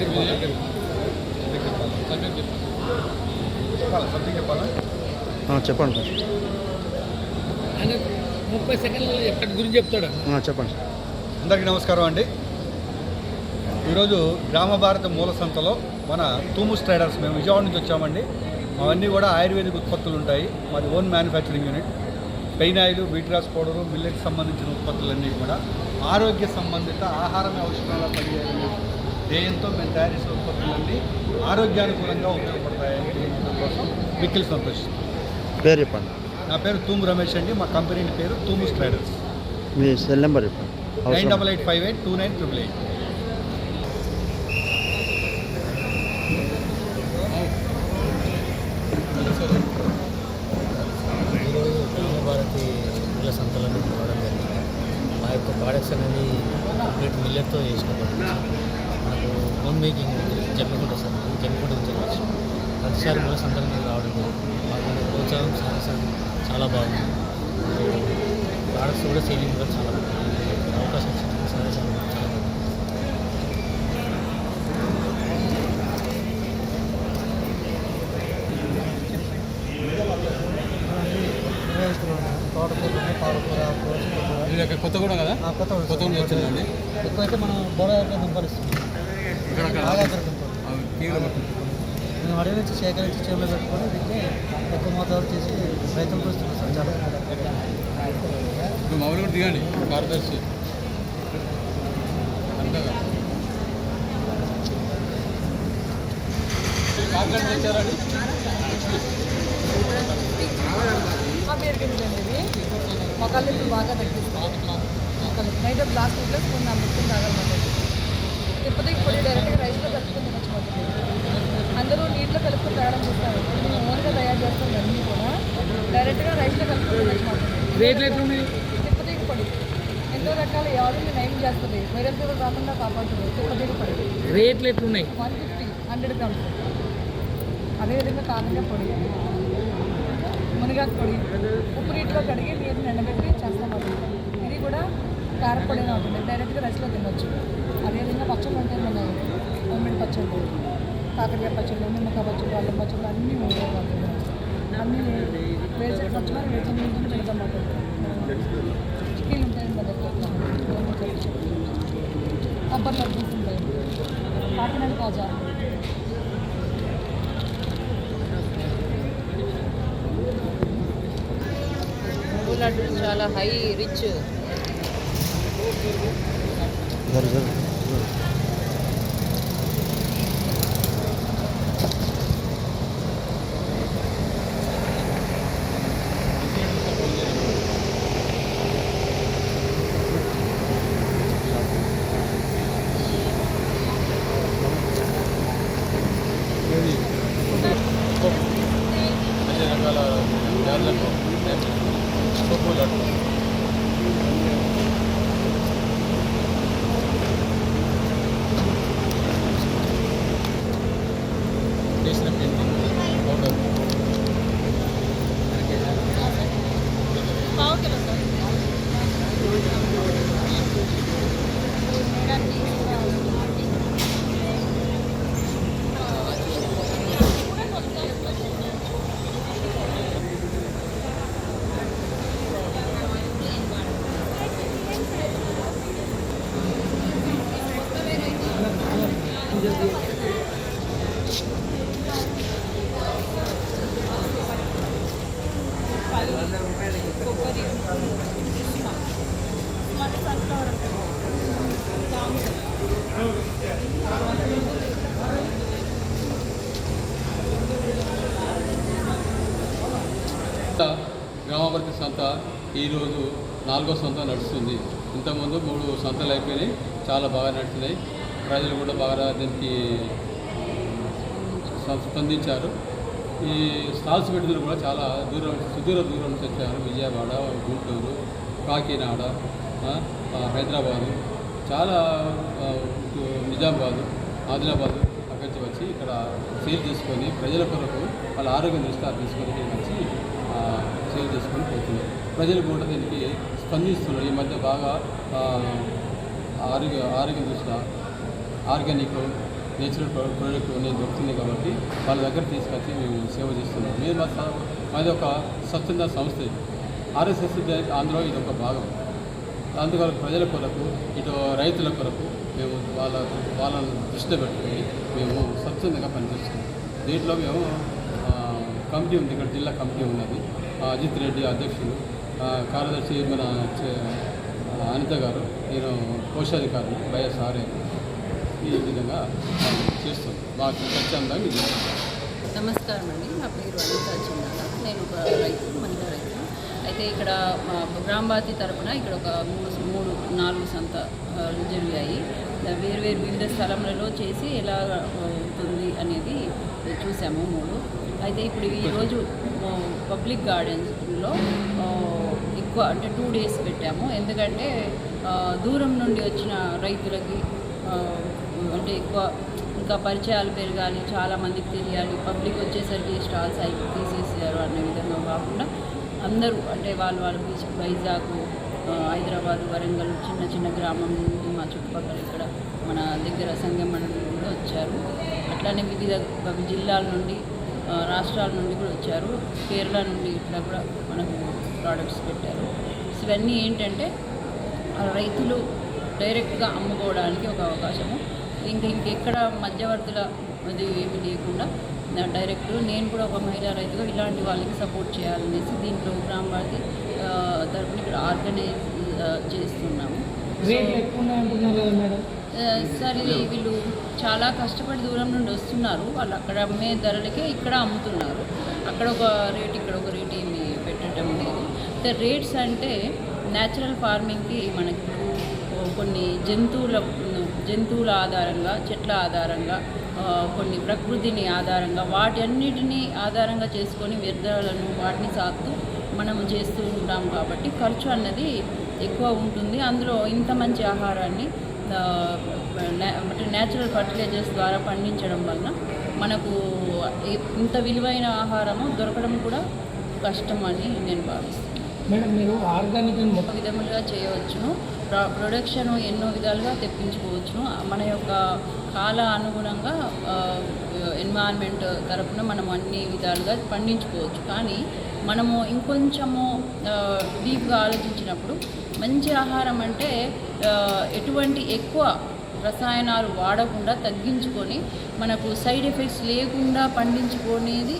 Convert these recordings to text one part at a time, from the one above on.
దగ్గర దగ్గర చెప్పాలా? సబ్జెక్ట్ చెప్పాలా? ఆ, చెప్పండి ముప్పై సెకండ్లలో ఎక్కడి గురించి చెప్తాడు? ఆ, చెప్పండి సార్. అందరికీ నమస్కారం అండి. ఈరోజు గ్రామ భారత మూల సంతలో మన తూముస్ ట్రేడర్స్ మేము విజయవాడ నుంచి వచ్చామండి. అవన్నీ కూడా ఆయుర్వేదిక్ ఉత్పత్తులు ఉంటాయి. మాది own manufacturing unit pain oil వీట్రాస్ powder millet సంబంధించిన ఉత్పత్తులన్నీ కూడా ఆరోగ్య సంబంధిత ఆహారమే ఔషధాల పనిచేయాలనే ధ్యేయంతో మేము తయారు చేసే ఉత్పత్తులన్నీ ఆరోగ్యానుకూలంగా ఉపయోగపడతాయని తెలియజేయడం కోసం మిక్కిలి సంతోషిస్తాం పేరు చెప్పండి. నా పేరు తూము రమేష్ అండి. మా కంపెనీ పేరు తూముస్ ట్రేడర్స్ మీ సెల్ నెంబర్ చెప్పండి. Nine double eight five eight two nine triple eight. సంతలను రావడం జరిగింది. మా యొక్క ప్రోడక్ట్స్ అనేది కంప్లీట్ మిల్లెట్తో చేసినప్పుడు మనకు home making Jammikunta sir Jammikunta నుంచి వచ్చి ప్రతిసారి కూడా సందర్భంగా రావడం మాకు ప్రోత్సాహం చాలా చాలా బాగుంది. ప్రోడక్ట్స్ కూడా సేలింగ్ కూడా చాలా బాగుంది. అవకాశం ఇచ్చినందుకు చాలా బాగుంది ఇది అక్కడ కొత్తగూడెం కదా? కొత్తగూడెం వచ్చిందండి. ఎక్కువైతే మనం బోడ దుంపలిస్తాం ఆగాకర దుంపలు మేము అడవి నుంచి సేకరించి చెవులో పెట్టుకొని వీటిని ఎక్కువ మోతాదు చేసి రైతులకు ఇస్తున్నాం సార్ చాలా ఇప్పుడు మామూలుగా దిగండి కార్యదర్శి అంతగా. కాకినాడ వచ్చారండి ఆ పేరు గింజలండి ఇవి మొక్కలు ఇప్పుడు బాగా తగ్గిస్తాం మొక్కలు నైట్ గ్లాస్ ప్లస్ కొన్ని అమ్ముకుని తాగాలన్నమాట తిరుపతి పొడి డైరెక్ట్గా రైస్లో కలుపుకొని తినచ్చు అందరూ నీటిలో కలుపుకొని తాగడం చూస్తారు. మేము ఓన్గా తయారు చేస్తాం అన్నీ కూడా. డైరెక్ట్గా రైస్లో కలుపుకొని తినచ్చు రేట్లు ఎట్లున్నాయి? తిరుపతి పొడి ఎన్నో రకాల ఎవరిని నయం చేస్తుంది. వైరల్ ఫీవర్ రాకుండా కాపాడుతుంది. తిరుపతి పొడి రేట్లు ఎట్లున్నాయి? వన్ ఫిఫ్టీ హండ్రెడ్ గ్రామ్స్ అదేవిధంగా కారంగా పొడి మునగాకు కొడి ఉప్పు నీటిలో కడిగి నీరు ఎండబెట్టి చేస్తాం ఇది కూడా కారపొడినే ఉంటుంది. డైరెక్ట్గా రైస్లో తినొచ్చు. అదేవిధంగా పచ్చళ్ళు ఉంటాయి మన హోమ్మేడ్ పచ్చళ్ళు కాకరకాయ పచ్చళ్ళు నిమ్మకాయ పచ్చళ్ళు అల్లం పచ్చళ్ళు అన్నీ ఉంటాయి అన్నీ వేసే పచ్చళ్ళు వేసే నీళ్ళు పెడతాం మాకు చికెన్ ఉంటాయి మన దగ్గర కొబ్బరి లడ్డూస్ ఉంటాయి కాకినాడ కాజా. తమిళనాడు చాలా హై రిచ్ டேஷனில் போயிருக்கேன் ஓகே సామర్థ్య సంత ఈరోజు నాలుగో సంత నడుస్తుంది. ఇంతకుముందు మూడు సంతలు అయిపోయినాయి. చాలా బాగా నడుస్తున్నాయి. ప్రజలు కూడా బాగా దీనికి స్పందించారు. ఈ స్టాల్స్ పెట్టిన కూడా చాలా దూరం సుదూర దూరం నుంచి వచ్చారు. విజయవాడ గుంటూరు కాకినాడ హైదరాబాదు చాలా నిజామాబాదు ఆదిలాబాదు అక్కడి నుంచి వచ్చి ఇక్కడ సేల్ చేసుకొని ప్రజల కొరకు వాళ్ళ ఆరోగ్యం దృష్టి తీసుకొని వచ్చి ఆ, చేసుకొని పోతున్నారు. ప్రజలు కూడా దీనికి స్పందిస్తున్నారు. ఈ మధ్య బాగా ఆరోగ్య ఆరోగ్య ఆరోగ్యం దృష్ట్యా ఆర్గానిక్ నేచురల్ ప్రొ- ప్రోడక్ట్ అనేది దొరుకుతుంది కాబట్టి వాళ్ళ దగ్గర తీసుకొచ్చి మేము సేవ చేస్తున్నాం. మీరు మా స- మాది ఒక స్వచ్ఛంద సంస్థ ఇది. ఆర్ఎస్ఎస్ ఆంధ్రలో ఇది ఒక భాగం. అందువల్ల ప్రజల కొరకు ఇటు రైతుల కొరకు మేము వాళ్ళ వాళ్ళని దృష్టి పెట్టుకుని మేము స్వచ్ఛందంగా పనిచేస్తున్నాం. దీంట్లో మేము కమిటీ ఉంది. ఇక్కడ జిల్లా కమిటీ ఉన్నది. అజిత్ రెడ్డి అధ్యక్షులు కార్యదర్శి మన అనిత గారు నేను కోశాధికారులు వైఎస్ఆర్ఏ ఈ విధంగా మనం చేస్తాం మాకు స్వచ్ఛందంగా ఇది నమస్కారం అండి. నా పేరు అనిత చిన్నాల నేను ఒక రైతు మహిళా రైతు. అయితే ఇక్కడ మా గ్రామబాతి తరపున ఇక్కడ ఒక మూడు మూడు నాలుగు సంత జరిగాయి వేరు వేరు వివిధ స్థలములలో చేసి ఎలా ఆ, ఉంటుంది అనేది చూసాము మూడు. అయితే ఇప్పుడు ఈరోజు పబ్లిక్ గార్డెన్స్లో ఎక్కువ అంటే టూ డేస్ పెట్టాము. ఎందుకంటే దూరం నుండి వచ్చిన రైతులకి అంటే ఎక్కువ ఇంకా పరిచయాలు పెరగాలి చాలామందికి తెలియాలి. పబ్లిక్ వచ్చేసరికి స్టాల్స్ అయి తీసేసారు అనే విధంగా కాకుండా అందరూ అంటే వాళ్ళు వాళ్ళు బీచ్ వైజాగ్ హైదరాబాద్ వరంగల్ చిన్న చిన్న గ్రామం నుండి మా చుట్టుపక్కల ఇక్కడ మన దగ్గర సంగం కూడా వచ్చారు. అట్లానే వివిధ జిల్లాల నుండి రాష్ట్రాల నుండి కూడా వచ్చారు. కేరళ నుండి ఇట్లా కూడా మనకు ప్రోడక్ట్స్ పెట్టారు. సో ఇవన్నీ ఏంటంటే రైతులు డైరెక్ట్గా అమ్ముకోవడానికి ఒక అవకాశము. ఇంకా ఇంకెక్కడ మధ్యవర్తుల అది ఏమీ లేకుండా డైరెక్ట్ నేను కూడా ఒక మహిళా రైతుగా ఇలాంటి వాళ్ళకి సపోర్ట్ చేయాలనేసి దీంట్లో గ్రామ భారతి ఆ, తరపున ఇక్కడ ఆర్గనైజ్ చేస్తున్నాము. సరే సార్ ఇది వీళ్ళు చాలా కష్టపడి దూరం నుండి వస్తున్నారు. వాళ్ళు అక్కడ అమ్మే ధరలకే ఇక్కడ అమ్ముతున్నారు. అక్కడ ఒక రేట్ ఇక్కడ ఒక రేట్ ఏమి పెట్టడం లేదు. రేట్స్ అంటే న్యాచురల్ ఫార్మింగ్కి మనకి కొన్ని జంతువుల జంతువుల ఆధారంగా చెట్ల ఆధారంగా కొన్ని ప్రకృతిని ఆధారంగా వాటి అన్నిటినీ ఆధారంగా చేసుకొని వ్యర్థాలను వాటిని సాగుతూ మనం చేస్తూ ఉంటాం కాబట్టి ఖర్చు అన్నది ఎక్కువ ఉంటుంది. అందులో ఇంత మంచి ఆహారాన్ని అంటే న్యాచురల్ ఫర్టిలైజర్స్ ద్వారా పండించడం వలన మనకు ఇంత విలువైన ఆహారము దొరకడం కూడా కష్టం అని నేను భావిస్తున్నాను. మేడం మీరు ఆర్గానిక్ విధములుగా చేయవచ్చును. ప్ర- ప్రొడక్షన్ ఎన్నో విధాలుగా తెప్పించుకోవచ్చును. మన యొక్క కాల అనుగుణంగా ఎన్వైర్న్మెంట్ తరపున మనం అన్ని విధాలుగా పండించుకోవచ్చు. కానీ మనము ఇంకొంచెము డీప్గా ఆలోచించినప్పుడు మంచి ఆహారం అంటే ఎటువంటి ఎక్కువ రసాయనాలు వాడకుండా తగ్గించుకొని మనకు సైడ్ ఎఫెక్ట్స్ లేకుండా పండించుకునేది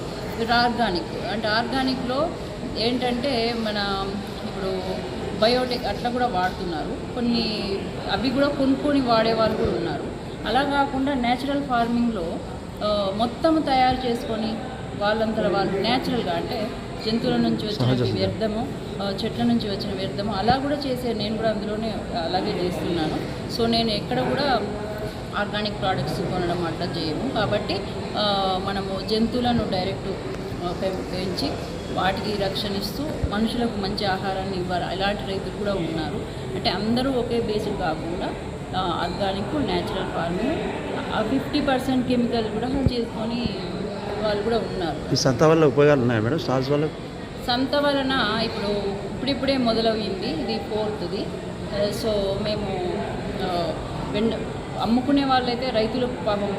ఆర్గానిక్. అంటే ఆర్గానిక్లో ఏంటంటే మన ఇప్పుడు బయోటెక్ అట్లా కూడా వాడుతున్నారు. కొన్ని అవి కూడా కొనుక్కొని వాడేవారు కూడా ఉన్నారు. అలా కాకుండా నేచురల్ ఫార్మింగ్లో మొత్తం తయారు చేసుకొని వాళ్ళంతా వాళ్ళు నేచురల్గా అంటే జంతువుల నుంచి వచ్చిన. వ్యర్థము చెట్ల నుంచి వచ్చిన వ్యర్థము అలా కూడా చేసే నేను కూడా అందులోనే అలాగే చేస్తున్నాను. సో నేను ఎక్కడ కూడా ఆర్గానిక్ ప్రోడక్ట్స్ కొనడం అట్లా చేయము కాబట్టి మనము జంతువులను డైరెక్ట్ పెంచి వాటికి రక్షణ ఇస్తూ మనుషులకు మంచి ఆహారాన్ని ఇవ్వాలి? అలాంటి రైతులు కూడా ఉన్నారు. అంటే అందరూ ఒకే బేసిక్ కాకుండా ఆర్గానిక్ న్యాచురల్ ఫార్మింగ్ ఆ ఫిఫ్టీ పర్సెంట్ కెమికల్ కూడా చేసుకొని వాళ్ళు కూడా ఉన్నారు. ఈ సంత వల్ల ఉపయోగాలు ఉన్నాయి మేడం? స్టాల్స్ వల్ల? సంత వలన ఇప్పుడు ఇప్పుడిప్పుడే మొదలయ్యింది. ఇది ఫోర్త్ది. సో మేము వెండ అమ్ముకునే వాళ్ళైతే రైతులకు పాపం